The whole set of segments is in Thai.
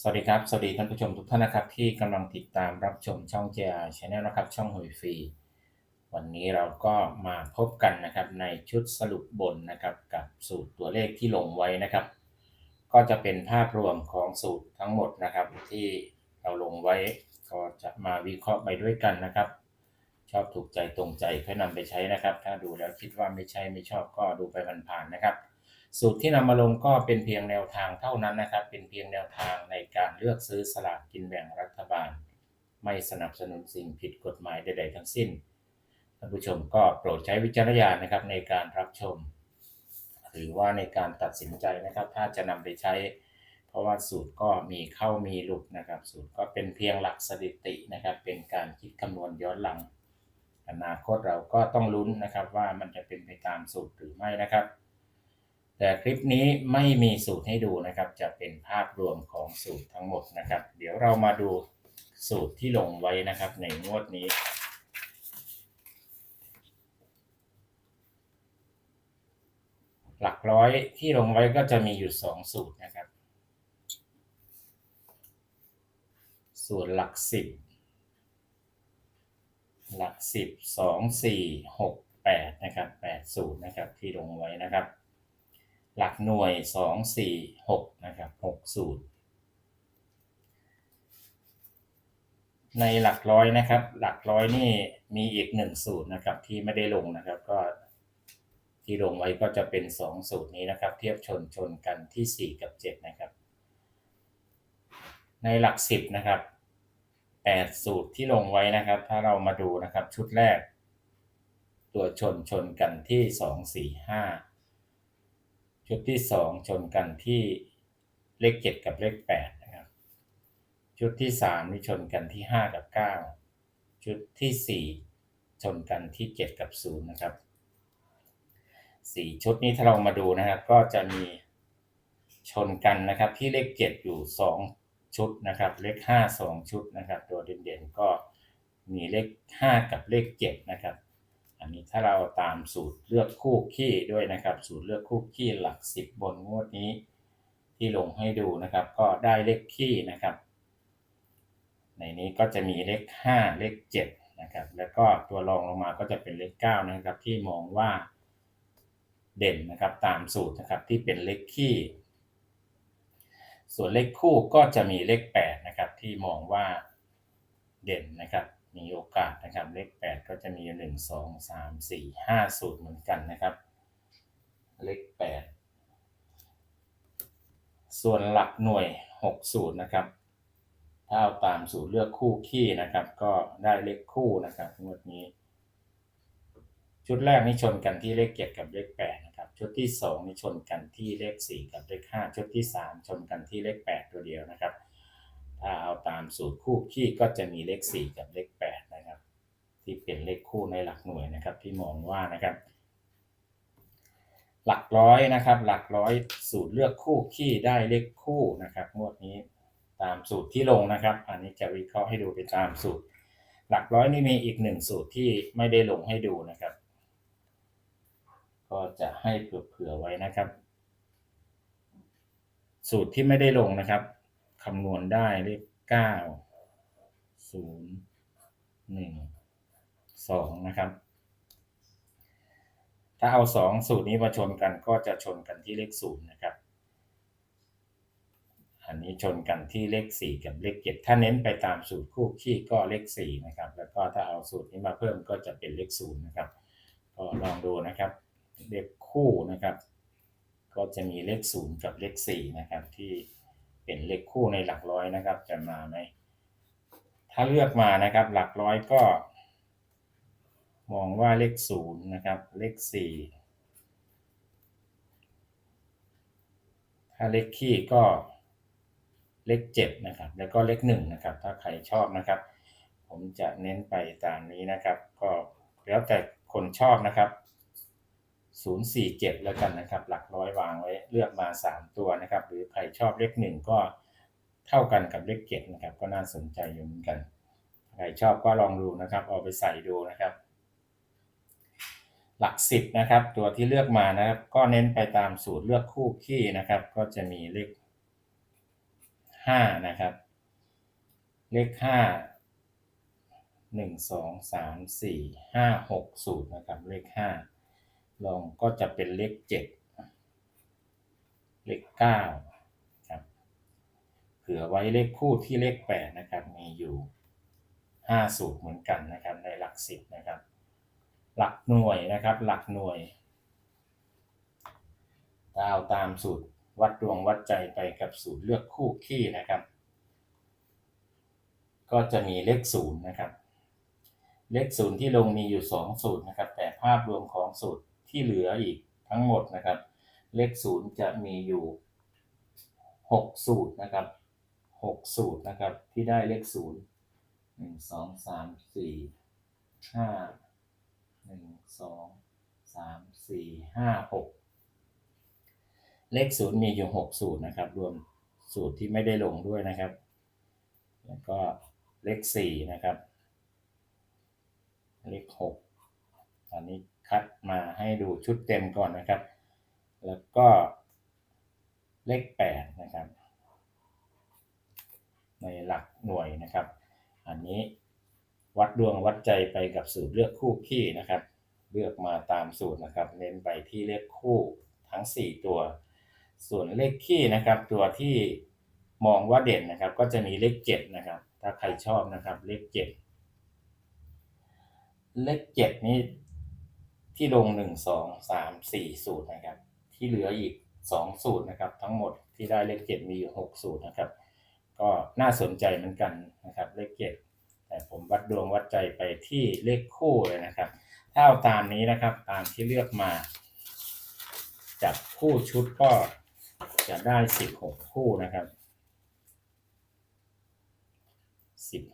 สวัสดีครับ สวัสดีท่านผู้ชมทุกท่านนะครับ ที่กำลังติดตามรับชมช่อง JR Channel นะครับ ช่องหวยฟรี วันนี้เราก็มาพบกันนะครับในชุดสรุปบนนะครับกับสูตรตัวเลขที่ลงไว้นะครับ ก็จะเป็นภาพรวมของสูตรทั้งหมดนะครับ ที่เราลงไว้ก็จะมาวิเคราะห์ไปด้วยกันนะครับ ชอบถูกใจตรงใจค่อยนำไปใช้นะครับ ถ้าดูแล้วคิดว่าไม่ใช่ไม่ชอบก็ดูไปผ่านๆนะครับ สูตรที่นำมาลงก็เป็นเพียงแนวทางเท่านั้นนะครับ เป็นเพียงแนวทางในการเลือกซื้อสลากกินแบ่งรัฐบาล ไม่สนับสนุนสิ่งผิดกฎหมายใด ๆ ทั้งสิ้นท่านผู้ชมก็โปรดใช้วิจารณญาณนะครับในการรับชม หรือว่าในการตัดสินใจนะครับ ถ้าจะนำไปใช้ เพราะว่าสูตรก็มีเข้ามีหลุดนะครับ สูตรก็เป็นเพียงหลักสถิตินะครับ เป็นการคิดคำนวณย้อนหลัง อนาคตเราก็ต้องลุ้นนะครับว่ามันจะเป็นไปตามสูตรหรือไม่นะครับ แต่คลิปนี้ไม่มีสูตรให้ดูนะครับ จะเป็นภาพรวมของสูตรทั้งหมดนะครับ เดี๋ยวเรามาดูสูตรที่ลงไว้นะครับในงวดนี้ หลักร้อยที่ลงไว้ก็จะมีอยู่สองสูตรนะครับส่วนหลักสิบหลักสิบสองสี่หกแปดนะครับแปดสูตรนะครับที่ลงไว้นะครับ หลักหน่วยสองสี่หกนะครับหกสูตร ในหลักร้อยนะครับ หลักร้อยนี่มีอีกหนึ่งสูตรนะครับที่ไม่ได้ลงนะครับก็ที่ลงไว้ก็จะเป็นสองสูตรนี้นะครับ เทียบชนชนกันที่สี่กับเจ็ดนะครับ ในหลักสิบนะครับแปดสูตรที่ลงไว้นะครับ ถ้าเรามาดูนะครับชุดแรก ตัวชนชนกันที่สองสี่ห้า ชุดที่สองชนกันที่เลขเจ็ดกับเลขแปดนะครับ ชุดที่สามนี่ชนกันที่ห้ากับเก้าชุดที่สี่ชนกันที่เจ็ดกับศูนย์นะครับสี่ชุดนี้ถ้าเรามาดูนะครับก็จะมีชนกันนะครับที่เลขเจ็ดอยู่สองชุดนะครับ เลขห้าสองชุดนะครับ ตัวเด่นๆก็มีเลขห้ากับเลขเจ็ดนะครับ อันนี้ถ้าเราตามสูตรเลือกคู่ขี้ด้วยนะครับ สูตรเลือกคู่ขี้หลักสิบบนงวดนี้ ที่ลงให้ดูนะครับ ก็ได้เลขขี้นะครับ ในนี้ก็จะมีเลขห้าเลขเจ็ดนะครับ แล้วก็ตัวรองลงมาก็จะเป็นเลขเก้านะครับ ที่มองว่าเด่นนะครับตามสูตรนะครับที่เป็นเลขขี้ ส่วนเลขคู่ก็จะมีเลขแปดนะครับที่มองว่าเด่นนะครับ มีโอกาสนะครับ เลขแปดก็จะมีหนึ่งสองสามสี่ห้าสูตรเหมือนกันนะครับ เลขแปดส่วนหลักหน่วยหกสูตรนะครับ ถ้าเอาตามสูตรเลือกคู่ขี้นะครับ ก็ได้เลขคู่นะครับงวดนี้ ชุดแรกนี่ชนกันที่เลขเจ็ดกับเลขแปดนะครับชุดที่สองนี่ชนกันที่เลขสี่กับเลขห้าชุดที่สามชนกันที่เลขแปดตัวเดียวนะครับ ถ้าเอาตามสูตรคู่ขี้ก็จะมีเลขสี่กับเลขแปดนะครับ ที่เป็นเลขคู่ในหลักหน่วยนะครับ ที่มองว่านะครับ หลักร้อยนะครับ หลักร้อยสูตรเลือกคู่ขี้ได้เลขคู่นะครับงวดนี้ตามสูตรที่ลงนะครับ อันนี้จะวิเคราะห์ให้ดูไปตามสูตร หลักร้อยนี่มีอีกหนึ่งสูตรที่ไม่ได้ลงให้ดูนะครับ ก็จะให้เผื่อๆไว้นะครับ สูตรที่ไม่ได้ลงนะครับำนวณได้เลขเก้าศูนย์หนึ่งสองนะครับ ถ้าเอาสองสูตรนี้มาชนกันก็จะชนกันที่เลขศูนย์นะครับ อันนี้ชนกันที่เลขสี่กับเลขเจ็ดถ้าเน้นไปตามสูตรคู่ขี้ก็เลขสี่นะครับ แล้วก็ถ้าเอาสูตรนี้มาเพิ่มก็จะเป็นเลขศูนย์นะครับ ก็ลองดูนะครับเลขคู่นะครับ ก็จะมีเลขศูนย์กับเลขสี่นะครับที่ เป็นเลขคู่ในหลักร้อยนะครับ จะมาไหมถ้าเลือกมานะครับ หลักร้อยก็ มองว่าเลขศูนย์นะครับ เลขสี่ถ้าเลขขี้ก็เลขเจ็ดนะครับ แล้วก็เลขหนึ่งนะครับ ถ้าใครชอบนะครับ ผมจะเน้นไปตามนี้นะครับ ก็แล้วแต่คนชอบนะครับ 047 แล้วกันนะครับ หลักร้อยวางไว้เลือกมา 3 ตัวนะครับ หรือใครชอบเลข 1 ก็เท่ากันกับเลข7นะครับ ก็น่าสนใจอยู่เหมือนกัน ใครชอบก็ลองดูนะครับ เอาไปใส่ดูนะครับ หลักสิบนะครับ ตัวที่เลือกมานะครับ ก็เน้นไปตามสูตรเลือกคู่ขี้นะครับ ก็จะมีเลขห้านะครับ เลขห้าหนึ่งสองสามสี่ห้าหกสูตรนะครับ เลขห้า ลองก็จะเป็นเลขเจ็ดเลขเก้าครับเผื่อไว้เลขคู่ที่เลขแปดนะครับ มีอยู่ห้าสูตรเหมือนกันนะครับ ในหลักสิบนะครับ หลักหน่วยนะครับ หลักหน่วยถ้าเอาตามสูตรวัดดวงวัดใจไปกับสูตรเลือกคู่ขี้นะครับ ก็จะมีเลขศูนย์นะครับ เลขศูนย์ที่ลงมีอยู่ 2 สูตรนะครับ แต่ภาพรวมของสูตร ที่เหลืออีกทั้งหมดนะครับ เลขศูนย์จะมีอยู่ 6 สูตรนะครับ 6 สูตรนะครับ ที่ได้เลขศูนย์หนึ่งสองสามสี่ห้าหนึ่งสองสามสี่ห้าหกเลขศูนย์มีอยู่ 6 สูตรนะครับ รวมสูตรที่ไม่ได้ลงด้วยนะครับ แล้วก็เลขสี่นะครับ เลขหกตอนนี้ คัดมาให้ดูชุดเต็มก่อนนะครับ แล้วก็เลขแปดนะครับ ในหลักหน่วยนะครับ อันนี้วัดดวงวัดใจไปกับสูตรเลือกคู่ขี้นะครับ เลือกมาตามสูตรนะครับ เน้นไปที่เลขคู่ทั้ง 4 ตัว ส่วนเลขขี้นะครับ ตัวที่มองว่าเด่นนะครับ ก็จะมีเลขเจ็ดนะครับ ถ้าใครชอบนะครับเลขเจ็ดเลขเจ็ดนี้ ที่ลงหนึ่งสองสามสี่สูตรนะครับ ที่เหลืออีกสองสูตรนะครับ ทั้งหมดที่ได้เลขเจ็ดมีอยู่หกสูตรนะครับ ก็น่าสนใจเหมือนกันนะครับเลขเจ็ดแต่ผมวัดดวงวัดใจไปที่เลขคู่เลยนะครับ ถ้าเอาตามนี้นะครับตามที่เลือกมา จับคู่ชุดก็จะได้16คู่นะครับ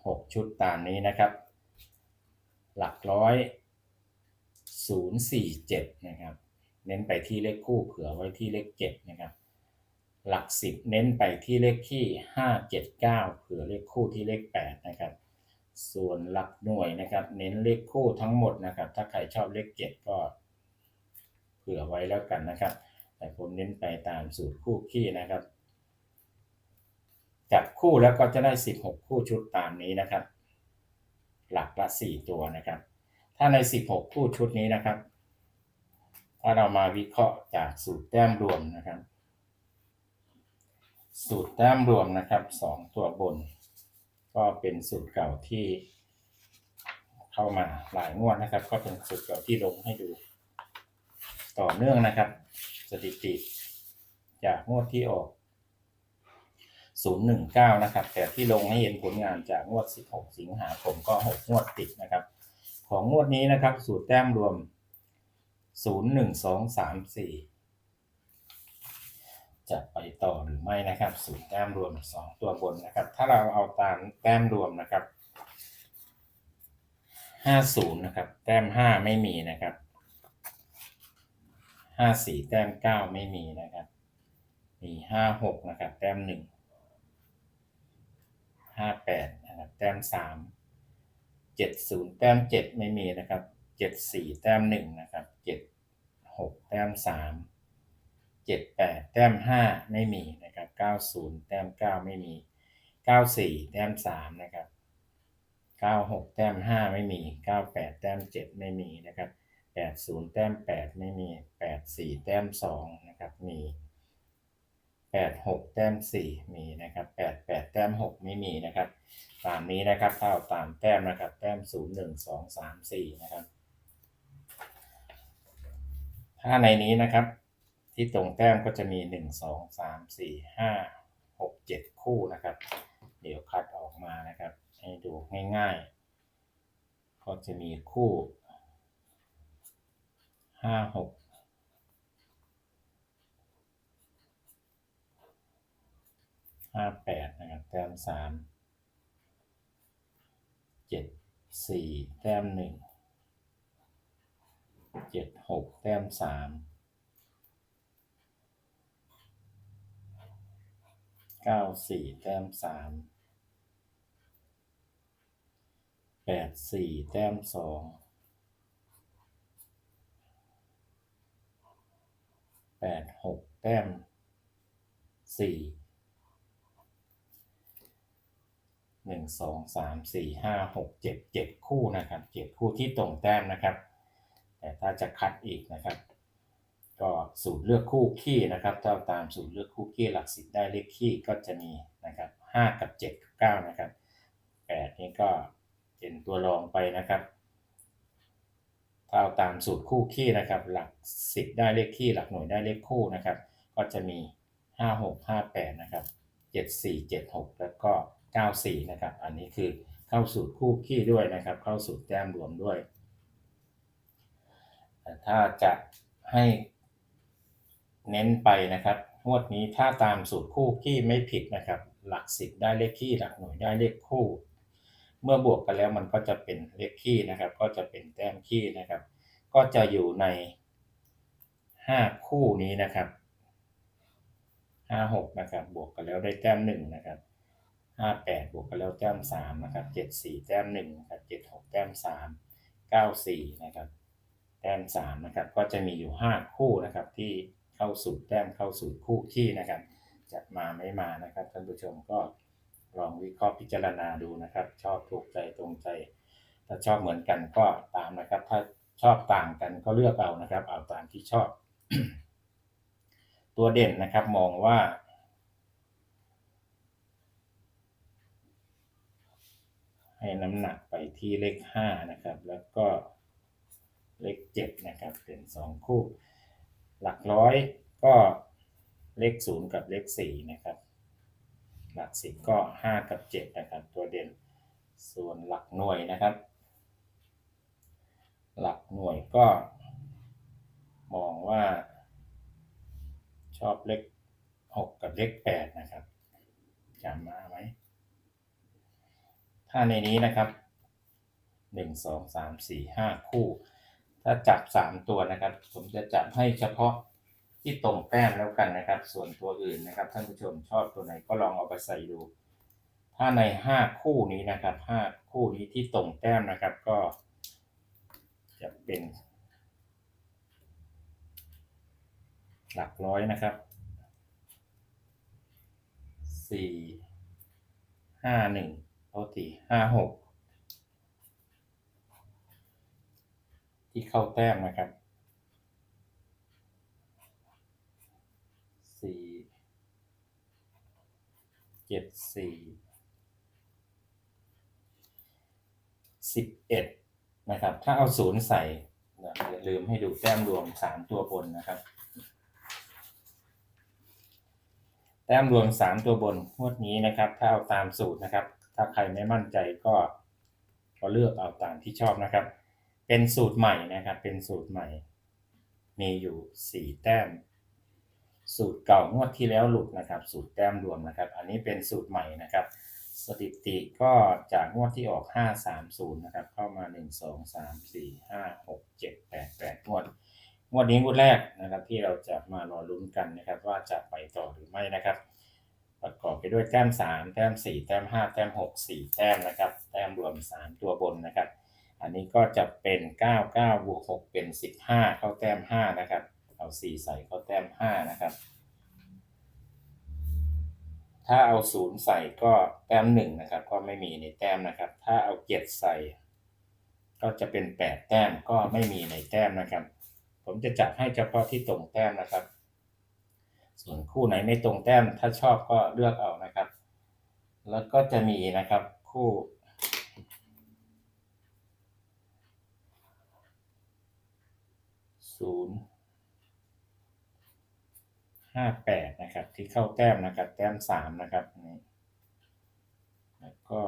16ชุดตามนี้นะครับ หลักร้อย 047 นะครับ เน้นไปที่เลขคู่เผื่อไว้ที่เลข 7 นะครับ หลัก 10 เน้นไปที่เลขที่ 579 เผื่อเลขคู่ที่เลข 8 นะครับ ส่วนหลักหน่วยนะครับ เน้นเลขคู่ทั้งหมดนะครับ ถ้าใครชอบเลข 7 ก็เผื่อไว้แล้วกันนะครับ แต่ผมเน้นไปตามสูตรคู่ขี้นะครับ จับคู่แล้วก็จะได้ 16 คู่ชุดตามนี้นะครับ หลักละ 4 ตัวนะครับ ถ้าใน 16 คู่ชุดนี้นะครับ ถ้าเรามาวิเคราะห์จากสูตรแต้มรวมนะครับ สูตรแต้มรวมนะครับ 2 ตัวบน ก็เป็นสูตรเก่าที่เข้ามาหลายงวดนะครับ ก็เป็นสูตรเก่าที่ลงให้ดู ต่อเนื่องนะครับ สถิติ จากงวดที่ออก 019 นะครับ แต่ที่ลงให้เห็นผลงานจากงวด 16 สิงหาคมก็ 6 งวดติดนะครับ ของงวดนี้นะครับ สูตรแต้มรวม 01234 จะไปต่อหรือไม่นะครับ สูตรแต้มรวม 2 ตัวบนนะครับ ถ้าเราเอาตามแต้มรวมนะครับ 50 นะครับ แต้ม 5 ไม่มีนะครับ 54 แต้ม 9 ไม่มีนะครับ มี 56 นะครับ แต้ม 1 58 นะครับ แต้ม 3 70แต้ม7ไม่มีนะครับ74แต้ม1นะครับ76แต้ม3 78แต้ม5ไม่มีนะครับ90แต้ม9ไม่มี94แต้ม3นะครับ96แต้ม5ไม่มี98แต้ม7ไม่มีนะครับ80แต้ม8ไม่มี84แต้ม2นะครับมี แปดหกแต้มสี่มีนะครับแปดแปดแต้มหกไม่มีนะครับ ตามนี้นะครับเท่าตามแต้มนะครับ แต้มศูนย์หนึ่งสองสามสี่นะครับ ถ้าในนี้นะครับ ที่ตรงแต้มก็จะมีหนึ่งสองสามสี่ห้าหกเจ็ดคู่นะครับ เดี๋ยวคัดออกมานะครับ ให้ดูง่ายๆ ก็จะมีคู่ห้าหก ห้าแปดนะครับแต้มสามเจ็ดสี่แต้มหนึ่งเจ็ดหกแต้มสามเก้าสี่แต้มสามแปดสี่แต้มสองแปดหกแต้มสี่ หนึ่งสองสามสี่ห้าหกเจ็ดเจ็ดคู่นะครับเจ็ดคู่ที่ตรงแต้มนะครับ แต่ถ้าจะคัดอีกนะครับ ก็สูตรเลือกคู่ขี้นะครับถ้าตามสูตรเลือกคู่ขี้หลักสิบได้เลขขี้ก็จะมีนะครับห้ากับเจ็ดกับเก้านะครับแปดนี่ก็เป็นตัวรองไปนะครับถ้าเอาตามสูตรคู่ขี้นะครับ หลักสิบได้เลขขี้หลักหน่วยได้เลขคู่นะครับ ก็จะมีห้าหกห้าแปดนะครับเจ็ดสี่เจ็ดหกแล้วก็ เก้าสี่นะครับ อันนี้คือเข้าสูตรคู่ขี้ด้วยนะครับ เข้าสูตรแต้มรวมด้วยแต่ถ้าจะให้เน้นไปนะครับงวดนี้ถ้าตามสูตรคู่ขี้ไม่ผิดนะครับ หลักสิบได้เลขขี้หลักหน่วยได้เลขคู่ เมื่อบวกกันแล้วมันก็จะเป็นเลขขี้นะครับ ก็จะเป็นแต้มขี้นะครับ ก็จะอยู่ในห้าคู่นี้นะครับห้าหกนะครับ บวกกันแล้วได้แต้มหนึ่งนะครับ ห้าแปดบวกกันแล้วแต้มสามนะครับเจ็ดสี่แต้มหนึ่งนะครับเจ็ดหกแต้มสามเก้าสี่นะครับแต้มสามนะครับก็จะมีอยู่ห้าคู่นะครับที่เข้าสู่แต้มเข้าสู่คู่ขี้นะครับจะมาไม่มานะครับท่านผู้ชมก็ลองวิเคราะห์พิจารณาดูนะครับ ชอบถูกใจตรงใจ ถ้าชอบเหมือนกันก็ตามนะครับ ถ้าชอบต่างกันก็เลือกเอานะครับ เอาตามที่ชอบ ตัวเด่นนะครับมองว่า ให้น้ำหนักไปที่เลขห้านะครับ แล้วก็เลขเจ็ดนะครับ เป็นสองคู่ หลักร้อยก็เลขศูนย์กับเลขสี่นะครับ หลักสิบก็ห้ากับเจ็ดนะครับ ตัวเด่นส่วนหลักหน่วยนะครับ หลักหน่วยก็ มองว่า ชอบเลขหกกับเลขแปดนะครับจำมาไหม ถ้าในนี้นะครับหนึ่งสองสามสี่ห้าคู่ ถ้าจับสามตัวนะครับ ผมจะจับให้เฉพาะที่ตรงแต้มแล้วกันนะครับ ส่วนตัวอื่นนะครับ ท่านผู้ชมชอบตัวไหนก็ลองเอาไปใส่ดู ถ้าในห้าคู่นี้นะครับห้าคู่นี้ที่ตรงแต้มนะครับก็ จะเป็น หลักร้อยนะครับสี่ห้าหนึ่ง โทษทีห้าหกที่เข้าแต้มนะครับสี่เจ็ดสี่สิบเอ็ดนะครับ ถ้าเอาศูนย์ใส่อย่าลืมให้ดูแต้มรวมสามตัวบนนะครับ แต้มรวม3ตัวบนงวดนี้นะครับ ถ้าเอาตามสูตรนะครับ ถ้าใครไม่มั่นใจก็ก็เลือกเอาตามที่ชอบนะครับ เป็นสูตรใหม่นะครับ เป็นสูตรใหม่ มีอยู่ 4 แต้ม สูตรเก่างวดที่แล้วหลุดนะครับ สูตรแต้มรวมนะครับ อันนี้เป็นสูตรใหม่นะครับ สถิติก็จากงวดที่ออก 530 นะครับ เข้ามา 1 2 3 4 5 6 7 8 8งวดงวดนี้งวดแรกนะครับที่เราจะมารอลุ้นกันนะครับ ว่าจะไปต่อหรือไม่นะครับ ประกอบไปด้วยแต้ม 3 แต้ม 4 แต้ม 5 แต้ม 6 4 แต้มนะครับ แต้มรวม 3 ตัวบนนะครับ อันนี้ก็จะเป็น 9 9บวก6เป็น 15 เข้าแต้ม 5 นะครับ เอา 4 ใส่เข้าแต้ม 5 นะครับ ถ้าเอา 0 ใส่ก็แต้ม 1 นะครับ ก็ไม่มีในแต้มนะครับ ถ้าเอา 7 ใส่ ก็จะเป็น 8 แต้มก็ไม่มีในแต้มนะครับ ผมจะจับให้เฉพาะที่ตรงแต้มนะครับ ส่วนคู่ไหนไม่ตรงแต้มถ้าชอบก็เลือกเอานะครับ แล้วก็จะมีนะครับคู่ศูนย์ห้าแปดนะครับ ที่เข้าแต้มนะครับ แต้มสามนะครับนี่แล้วก็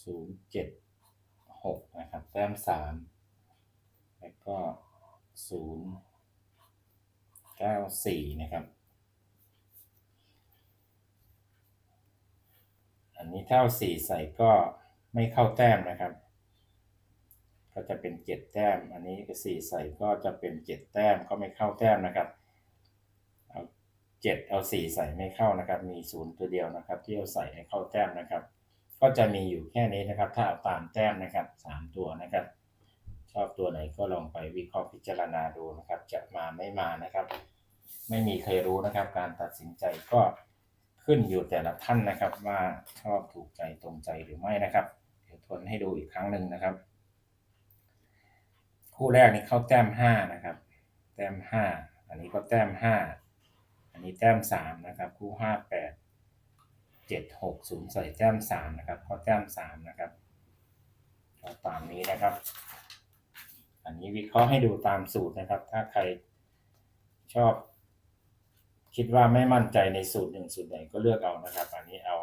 ศูนย์เจ็ดหกนะครับ แต้มสามแล้วก็ ศูนย์เก้าสี่นะครับ อันนี้เท่าสี่ใส่ก็ไม่เข้าแต้มนะครับ ก็จะเป็นเจ็ดแต้ม อันนี้ก็สี่ใส่ก็จะเป็นเจ็ดแต้มก็ไม่เข้าแต้มนะครับ เอาเจ็ดเอาสี่ใส่ไม่เข้านะครับ มีศูนย์ตัวเดียวนะครับ ที่เอาใส่ให้เข้าแต้มนะครับ ก็จะมีอยู่แค่นี้นะครับ ถ้าเอาตามแต้มนะครับสามตัวนะครับ อบตัวไหนก็ลองไปวิเคราะห์พิจารณาดูนะครับ จะมาไม่มานะครับ ไม่มีใครรู้นะครับ การตัดสินใจก็ขึ้นอยู่แต่ละท่านนะครับ ว่าชอบถูกใจตรงใจหรือไม่นะครับเดี๋ยวทวนให้ดูอีกครั้งหนึ่งนะครับ คู่แรกนี่เข้าแต้มห้านะครับ แต้มห้าอันนี้ก็แต้มห้าอันนี้แต้มสามนะครับ คู่ห้าแปดเจ็ดหกศูนย์ใส่แต้มสามนะครับก็แต้มสามนะครับตามนี้นะครับ อันนี้วิเคราะห์ให้ดูตามสูตรนะครับ ถ้าใครชอบ คิดว่าไม่มั่นใจในสูตรหนึ่งสูตรไหนก็เลือกเอานะครับ อันนี้เอา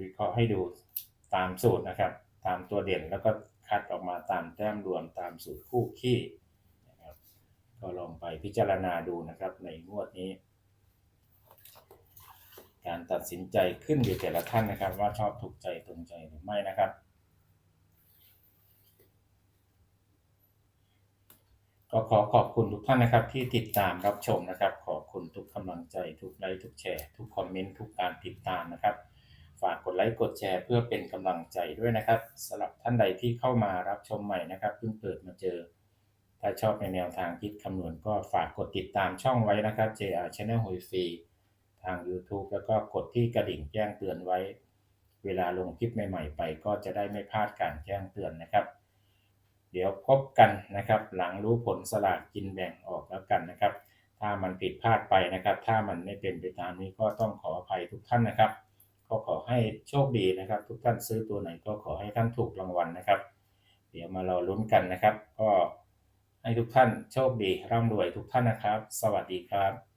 วิเคราะห์ให้ดูตามสูตรนะครับ ตามตัวเด่นแล้วก็คัดออกมาตามแต้มรวมตามสูตรคู่ขี้นะครับ ก็ลองไปพิจารณาดูนะครับ ในงวดนี้ การตัดสินใจขึ้นอยู่แต่ละท่านนะครับ ว่าชอบถูกใจตรงใจหรือไม่นะครับ ก็ขอขอบคุณทุกท่านนะครับ ที่ติดตามรับชมนะครับ ขอบคุณทุกกำลังใจทุกไลค์ทุกแชร์ ทุกคอมเมนต์ทุกการติดตามนะครับ ฝากกดไลค์กดแชร์เพื่อเป็นกำลังใจด้วยนะครับสำหรับท่านใดที่เข้ามารับชมใหม่นะครับเพิ่งเปิดมาเจอ ถ้าชอบในแนวทางคิดคำนวณก็ฝากกดติดตามช่องไว้นะครับ JR Channel หวยฟีทาง YouTube แล้วก็กดที่กระดิ่งแจ้งเตือนไว้ เวลาลงคลิปใหม่ ๆ ไปก็จะได้ไม่พลาดการแจ้งเตือนนะครับ เดี๋ยวพบกันนะครับหลังรู้ผลสลากกินแบ่งออกแล้วกันนะครับ ถ้ามันผิดพลาดไปนะครับ ถ้ามันไม่เป็นไปตามนี้ก็ต้องขออภัยทุกท่านนะครับ ก็ขอให้โชคดีนะครับ ทุกท่านซื้อตัวไหนก็ขอให้ท่านถูกรางวัลนะครับ เดี๋ยวมารอลุ้นกันนะครับ ก็ให้ทุกท่านโชคดีร่ำรวยทุกท่านนะครับ สวัสดีครับ